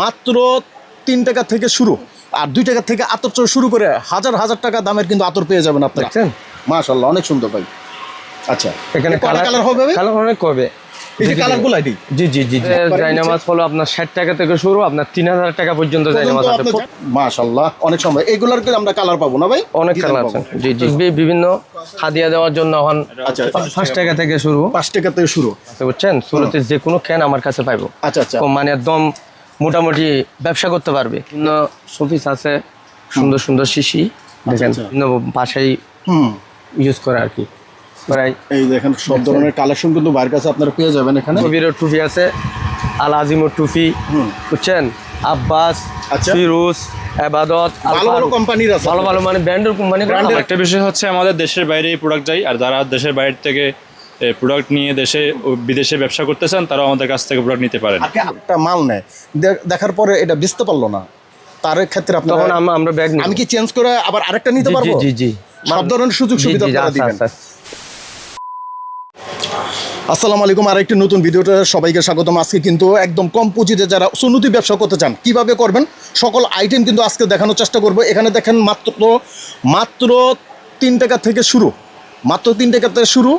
মাত্র তিন টাকা থেকে শুরু। আর দুই টাকা থেকে আতর চড় শুরু করে হাজার হাজার টাকা দামের কিন্তু আতর পেয়ে যাবেন আপনারা। দেখছেন? মাশাল্লাহ অনেক সুন্দর ভাই। আচ্ছা এখানে কালার কালার হবে? কালার অনেক কবে? এই যে কালারগুলো এটি জি জি জি জি। জাইনামাজ হলো আপনার টাকা থেকে শুরু আপনার তিন হাজার টাকা পর্যন্ত জাইনামাজ আছে। মাশাল্লাহ অনেক সময় এগুলোর কি আমরা কালার পাবো না ভাই? অনেক কালার আছে। জি জি। বিভিন্ন হাদিয়া দেওয়ার জন্য এখন আচ্ছা পাঁচ টাকা থেকে শুরু। পাঁচ টাকা থেকে শুরু। বুঝছেন? শুরুতে যে কোনো ক্যান আমার কাছে পাইবো। আচ্ছা আচ্ছা। মানে একদম মোটামুটি ব্যবসা করতে পারবে। বিভিন্ন শোপিস আছে সুন্দর সুন্দর শিশি দেখেন আচ্ছা। বিভিন্ন বাসায় ইউজ করে আর কি। প্রায় এই দেখেন সব ধরনের কালেকশন কিন্তু বাইরের কাছে আপনারা পেয়ে যাবেন এখানে। কবিরের টুপি আছে আল আজিমুর টুপি হুম। বুঝছেন? আব্বাস আচ্ছা। ফিরোজ আবাদত ভালো ভালো কোম্পানির আছে। ভালো ভালো মানে ব্র্যান্ডের কোম্পানি একটা বিষয় হচ্ছে আমাদের দেশের বাইরে প্রোডাক্ট যায় আর যারা দেশের বাইরে থেকে প্রোডাক্ট নিয়ে দেশে বিদেশে ব্যবসা করতে চান তারাও আমাদের কাছ থেকে প্রোডাক্ট নিতে পারেন। একটা মাল নেয়। দেখার পরে এটা বুঝতে পারল না। তার ক্ষেত্রে তখন আমরা ব্যাগ আমি কি চেঞ্জ করে আবার আরেকটা নিতে পারব? জি জি সব ধরনের সুযোগ সুবিধা আপনারা আচ্ছা, দিবেন। আচ্ছা। আসসালামু আলাইকুম আরেকটি নতুন ভিডিওতে সবাইকে স্বাগতম। আজকে কিন্তু একদম কম পুঁজিতে যারা সুন্নতি ব্যবসা করতে চান কীভাবে করবেন? সকল আইটেম কিন্তু আজকে দেখানোর চেষ্টা করব। এখানে দেখেন মাত্র মাত্র তিন টাকা থেকে শুরু। মাত্র তিন টাকা থেকে শুরু।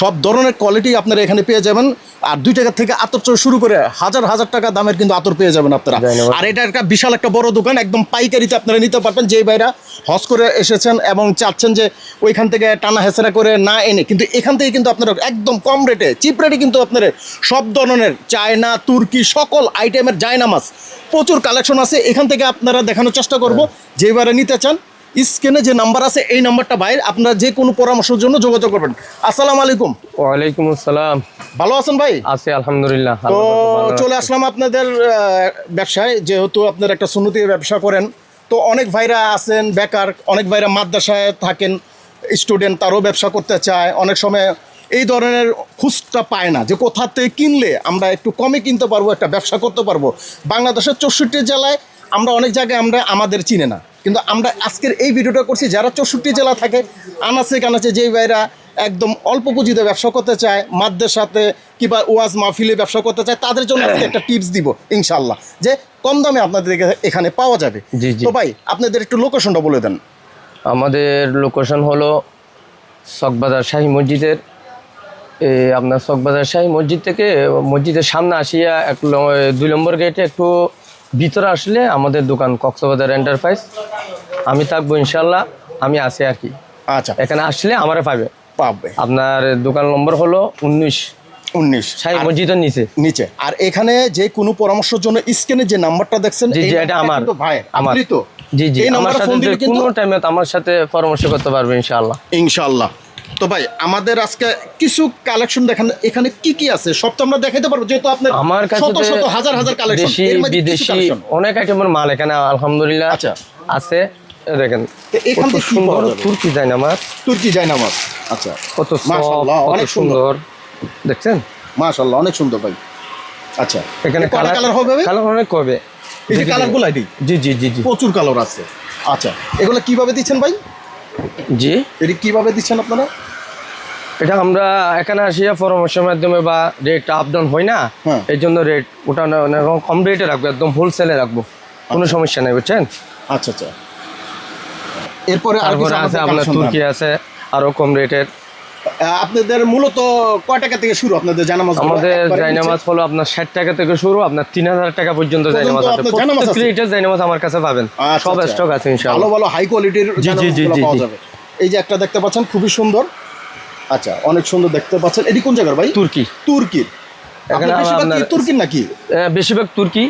সব ধরনের কোয়ালিটি আপনারা এখানে পেয়ে যাবেন। আর দুই টাকা থেকে আতর শুরু করে হাজার হাজার টাকা দামের কিন্তু আতর পেয়ে যাবেন আপনারা। আর এটা একটা বিশাল একটা বড় দোকান একদম পাইকারিতে আপনারা নিতে পারবেন। যেই ভাইরা হজ করে এসেছেন এবং চাচ্ছেন যে ওইখান থেকে টানা হেসরা করে না এনে কিন্তু এখান থেকে কিন্তু আপনারা একদম কম রেটে চিপ রেটে কিন্তু আপনারা সব ধরনের চায়না তুর্কি সকল আইটেমের জায়নামাজ প্রচুর কালেকশন আছে। এখান থেকে আপনারা দেখানোর চেষ্টা করব। যেইবারে নিতে চান স্ক্রিনে যে নাম্বার আছে এই নাম্বারটা বাইরে। আপনারা যে কোনো পরামর্শের জন্য যোগাযোগ করবেন। আসসালামু আলাইকুম। ওয়ালাইকুম আসসালাম। ভালো আছেন ভাই? আছি আলহামদুলিল্লাহ। তো চলে আসলাম আপনাদের ব্যবসায়। যেহেতু আপনার একটা সুন্নতি ব্যবসা করেন তো অনেক ভাইরা আছেন বেকার অনেক ভাইরা মাদ্রাসায় থাকেন স্টুডেন্ট তারও ব্যবসা করতে চায়। অনেক সময় এই ধরনের খুচটা পায় না যে কোথা থেকে কিনলে আমরা একটু কমে কিনতে পারব একটা ব্যবসা করতে পারব। বাংলাদেশের চৌষট্টি জেলায় আমরা অনেক জায়গায় আমরা আমাদের চিনে না। কিন্তু আমরা আজকের এই ভিডিওটা করছি যারা চৌষট্টি জেলা থাকে আনাচে কানাচে যেই ভাইরা একদম অল্প পুঁজিতে ব্যবসা করতে চায় মাদ্দের সাথে কিংবা ওয়াজ মাহফিলে ব্যবসা করতে চায় তাদের জন্য আজকে একটা টিপস দিব ইনশাল্লাহ যে কম দামে আপনাদের এখানে পাওয়া যাবে। তো ভাই আপনাদের একটু লোকেশনটা বলে দেন। আমাদের লোকেশন হলো চকবাজার শাহী মসজিদের। এ, আপনার চকবাজার শাহী মসজিদ থেকে মসজিদের সামনে আসিয়া এক দুই নম্বর গেটে একটু ভিতরে আসলে আমাদের দোকান কক্সবাজার এন্টারপ্রাইজ আমি থাকব ইনশাল্লাহ আমি আছি আর কি। আচ্ছা। এখানে আসলে আমারে পাবে। পাবে। আপনার দোকান নম্বর হলো উনিশ। উনিশ। মসজিদের নিচে। নিচে। আর এখানে যে কোনো পরামর্শের জন্য স্ক্রিনে যে নাম্বারটা দেখছেন জি, জি, এটা আমার। ভাই আমার। জি জি আমার সাথে কোনো টাইমে আমার সাথে পরামর্শ করতে পারবে ইনশাআল্লাহ। ইনশাল্লাহ তো ভাই আমাদের আজকে কিছু কালেকশন দেখেন এখানে কি কি আছে? সব তো আমরা দেখাইতে পারব যেহেতু আপনার আমার কাছে শত শত হাজার হাজার কালেকশন দেশি বিদেশি অনেক আইটেমের মাল এখানে আলহামদুলিল্লাহ আচ্ছা। আছে। দেখেন এখান থেকে সুন্দর তুর্কি যায় না মাছ তুর্কি যায় নামাজ আচ্ছা। কত মাশাআল্লাহ, অনেক সুন্দর। দেখছেন? মাশাআল্লাহ অনেক সুন্দর ভাই। আচ্ছা। এখানে কালার কালার হবে কালার অনেক কবে? এই যে কালারগুলো আইডি? জি জি জি জি। প্রচুর কালার আছে। আচ্ছা এগুলো কীভাবে দিচ্ছেন ভাই? জি। এটি কীভাবে দিচ্ছেন আপনারা? এটা আমরা এখানে আসিয়া পরামর্শের মাধ্যমে বা রেটটা আপ ডাউন হয় না হ্যাঁ। এই জন্য রেট ওটা না- না এরকম কম রেটে রাখব একদম হোলসেলে রাখব। কোনো সমস্যা নেই বুঝছেন? আচ্ছা আচ্ছা। এরপরে আছে আপনার তুর্কি আছে আরও কম রেটের আপনাদের মূলত কয় টাকা থেকে শুরু আপনাদের জানামাজ আমাদের জাইনামাজ হলো আপনার ষাট টাকা থেকে শুরু আপনার তিন হাজার টাকা পর্যন্ত আছে জায়নামাজ আছে? প্রত্যেক রেটের জাইনামাজ আমার কাছে পাবেন। আচ্ছা, সব আচ্ছা। স্টক আছে ভালো ইনশাআল্লাহ ভালো হাই কোয়ালিটির জি, জি, জি, জি, পাওয়া যাবে। এই যে একটা দেখতে পাচ্ছেন খুবই সুন্দর। আচ্ছা অনেক সুন্দর দেখতে পাচ্ছেন। এটি কোন জায়গার ভাই? তুর্কি। তুর্কির। এখানে তুর্কির নাকি? বেশিরভাগ তুর্কি।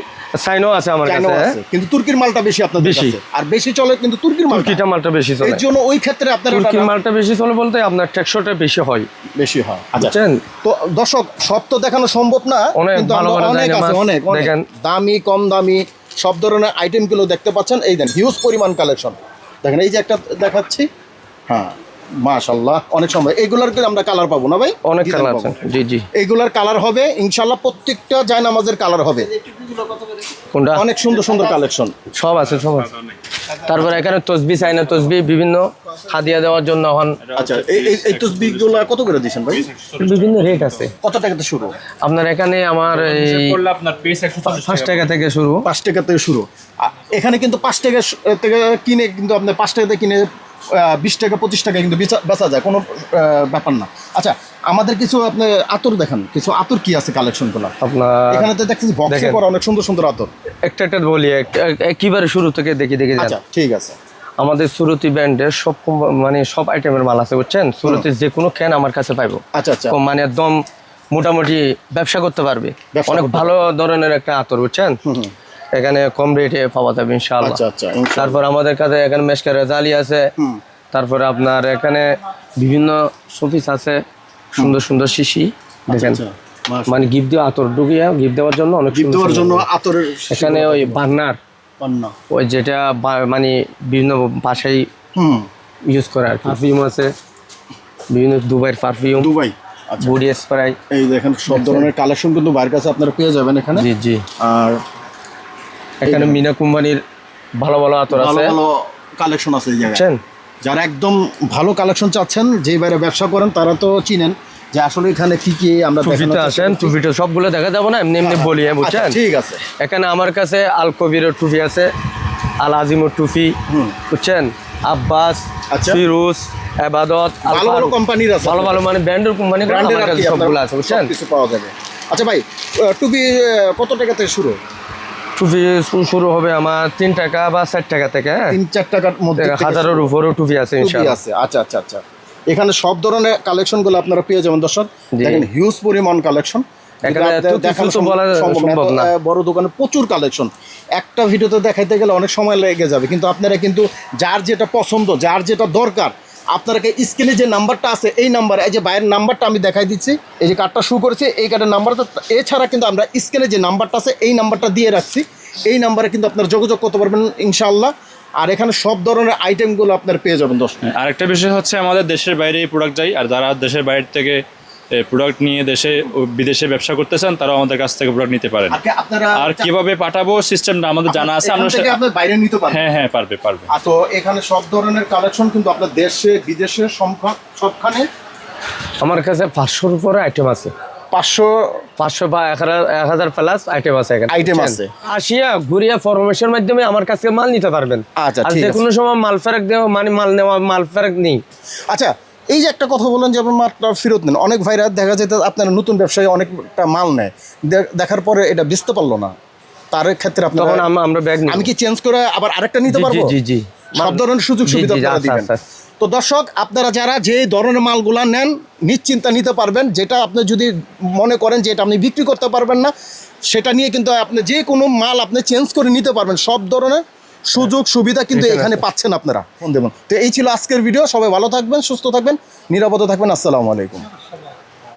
সাইনও আছে আমার কাছে কিন্তু তুর্কির মালটা বেশি আপনাদের বেশি। আর বেশি চলে কিন্তু তুর্কির মালটা। তুর্কিটা মালটা বেশি চলে। জন্য ওই ক্ষেত্রে আপনার তুর্কির মালটা বেশি চলে বলতে আপনার টেকশোটা বেশি হয়। বেশি হয়। আচ্ছা। তো দর্শক সব তো দেখানো সম্ভব না কিন্তু অনেক আছে অনেক অনেক। দেখেন। দামি কম দামি সব ধরনের আইটেমগুলো দেখতে পাচ্ছেন। এই দেন হিউজ পরিমাণ কালেকশন দেখেন এই যে একটা দেখাচ্ছি। হ্যাঁ। মাশাল্লাহ অনেক সময়। এগুলার আমরা কালার পাবো না ভাই? অনেক কালার আছে। জি জি। এইগুলার কালার হবে ইনশাল্লাহ প্রত্যেকটা জায়নামাজের কালার হবে। কোনটা? অনেক সুন্দর সুন্দর কালেকশন সব আছে সব আছে। তারপরে এখানে তসবি চাই না তসবি বিভিন্ন হাদিয়া দেওয়ার জন্য এখন আচ্ছা এই তসবিগুলো কত করে দিয়েছেন ভাই? বিভিন্ন রেট আছে। কত টাকাতে শুরু? আপনার এখানে আমার এই আপনার পিস একশো পাঁচ টাকা থেকে শুরু। পাঁচ টাকা থেকে শুরু। এখানে কিন্তু পাঁচ টাকা থেকে কিনে কিন্তু আপনার পাঁচ টাকা থেকে কিনে বিশ টাকা পঁচিশ টাকা কিন্তু বেচা যায় কোনো ব্যাপার না। আচ্ছা আমাদের কিছু আপনি আতর দেখান কিছু আতর কি আছে কালেকশনগুলো আপনার এখানে তো দেখছি বক্সে। করা অনেক সুন্দর সুন্দর আতর। একটা একটা বলি এক- এক- একেবারে শুরু থেকে দেখি দেখি আচ্ছা ঠিক আছে। আমাদের সুরতি ব্র্যান্ডের সব মানে সব আইটেমের মাল আছে বুঝছেন? সুরতি যে কোনো ক্যান আমার কাছে পাইবো। আচ্ছা আচ্ছা। মানে একদম মোটামুটি ব্যবসা করতে পারবে। অনেক ভালো ধরনের একটা আতর বুঝছেন। এখানে কম রেটে পাওয়া যাবে ইনশাআল্লাহ। আচ্ছা আচ্ছা। তারপর আমাদের কাছে এখানে মেশকারে জালি আছে। তারপরে আপনার এখানে বিভিন্ন শোপিস আছে সুন্দর সুন্দর শিশি দেখেন। আচ্ছা, মানে গিফট দিয়ে আতর ঢুকিয়ে গিফট দেওয়ার জন্য অনেক দেওয়ার জন্য আতরের এখানে ওই বার্নার ওই যেটা মানে বিভিন্ন বাসায় ইউজ করে পারফিউম আছে বিভিন্ন দুবাইয়ের পারফিউম দুবাই আচ্ছা। বডি স্প্রাই এই দেখেন সব ধরনের কালেকশন কিন্তু বাইরের কাছে আপনারা পেয়ে যাবেন এখানে। জি জি। আর এখানে মিনা কোম্পানির ভালো ভালো আতর আছে। ভালো কালেকশন আছে এই জায়গায়। যারা একদম ভালো কালেকশন চাচ্ছেন যেই বাইরে ব্যবসা করেন তারা তো চিনেন যে আসলে এখানে কি কি আমরা দেখানোর আসেন। টুপিটা সবগুলো দেখা যাব না এমনি এমনি বলি হ্যাঁ আচ্ছা, বুঝছেন ঠিক আছে। এখানে আমার কাছে আল কবিরের টুপি আছে আল আজিমের টুপি বুঝছেন? আব্বাস আচ্ছা। ফিরোজ এবাদত ভালো ভালো কোম্পানির আছে। ভালো ভালো মানে ব্র্যান্ডের কোম্পানি ব্র্যান্ডের কাছে সবগুলো আছে বুঝছেন? কিছু পাওয়া যাবে। আচ্ছা ভাই টুপি কত টাকা থেকে শুরু? টুপি শুরু হবে আমার তিন টাকা বা চার টাকা থেকে হ্যাঁ? তিন চার টাকার মধ্যে হাজারের উপরও টুপি আছে আছে আচ্ছা আচ্ছা আচ্ছা। এখানে সব ধরনের কালেকশনগুলো আপনারা পেয়ে যাবেন দর্শক। দেখেন হিউজ পরিমাণ কালেকশন। বড় দোকানে প্রচুর কালেকশন। একটা ভিডিওতে দেখাইতে গেলে অনেক সময় লেগে যাবে। কিন্তু আপনারা কিন্তু যার যেটা পছন্দ যার যেটা দরকার আপনাকে স্ক্রিনে যে নাম্বারটা আছে, এই নাম্বার, এই যে বাইরের নাম্বারটা আমি দেখাই দিচ্ছি। এই যে কার্ডটা শুরু করেছে, এই কার্ডের নাম্বারটা এছাড়া কিন্তু আমরা স্ক্রিনে যে নাম্বারটা আছে, এই নাম্বারটা দিয়ে রাখছি। এই নাম্বারে কিন্তু আপনার যোগাযোগ করতে পারবেন ইনশাল্লাহ আর এখানে সব ধরনের আইটেমগুলো আপনার পেয়ে যাবেন দর্শক। আরেকটা বিষয় হচ্ছে, আমাদের দেশের বাইরে এই প্রোডাক্ট যাই, আর যারা দেশের বাইরে থেকে প্রোডাক্ট নিয়ে দেশে বিদেশে ব্যবসা করতে চান তারাও আমাদের কাছ থেকে প্রোডাক্ট নিতে পারেন। আর কীভাবে পাঠাবো সিস্টেমটা আমাদের জানা আছে আমরা বাইরে নিতে পারবেন। হ্যাঁ হ্যাঁ পারবে পারবে। তো এখানে সব ধরনের কালেকশন কিন্তু আপনার দেশে বিদেশে সবখানে? আমার কাছে পাঁচশোর উপরে আইটেম আছে। পাঁচশো পাঁচশো বা এক হাজার এক হাজার প্লাস আইটেম আছে এখানে। বুঝছেন? আছে। আসিয়া ঘুরিয়া ফরমেশনের মাধ্যমে আমার কাছে মাল নিতে পারবেন। আচ্ছা, আর যে কোনো সময় মাল ফেরক দেওয়া মানে মাল নেওয়া মাল ফেরক নেই। আচ্ছা এই যে একটা কথা বললেন যে আপনার মালটা ফেরত নেন। অনেক ভাইরা দেখা যেত আপনার নতুন ব্যবসায়ী অনেকটা মাল নেয়। দেখার পরে এটা বেচতে পারল না। তার ক্ষেত্রে আপনার আমরা ব্যাগ আমি কি চেঞ্জ করে আবার আরেকটা নিতে পারব? জি, জি। সব ধরনের সুযোগ সুবিধা আপনারা আচ্ছা, দিবেন। আচ্ছা। তো দর্শক আপনারা যারা যে ধরনের মালগুলা নেন নিশ্চিন্তা নিতে পারবেন। যেটা আপনি যদি মনে করেন যে এটা আপনি বিক্রি করতে পারবেন না সেটা নিয়ে কিন্তু আপনি যে কোনো মাল আপনি চেঞ্জ করে নিতে পারবেন। সব ধরনের সুযোগ সুবিধা কিন্তু এখানে পাচ্ছেন আপনারা। ফোন দেবেন। তো এই ছিল আজকের ভিডিও। সবাই ভালো থাকবেন সুস্থ থাকবেন নিরাপদে থাকবেন। আসসালামু আলাইকুম।